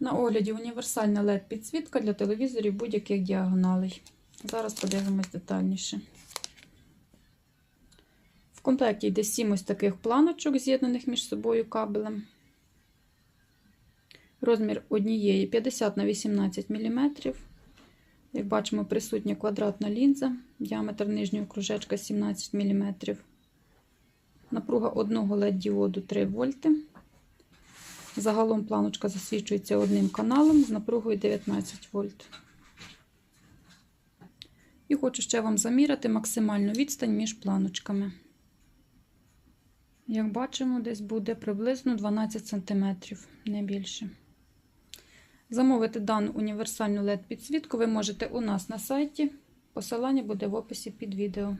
На огляді універсальна LED-підсвітка для телевізорів будь-яких діагоналей. Зараз подивимось детальніше. В комплекті йде 7 ось таких планочок, з'єднаних між собою кабелем. Розмір однієї 50 на 18 мм. Як бачимо, присутня квадратна лінза, діаметр нижнього кружечка 17 мм. Напруга одного LED-діоду 3 вольти. Загалом планочка засвічується одним каналом з напругою 19 вольт. І хочу ще вам заміряти максимальну відстань між планочками. Як бачимо, десь буде приблизно 12 см, не більше. Замовити дану універсальну LED-підсвітку ви можете у нас на сайті. Посилання буде в описі під відео.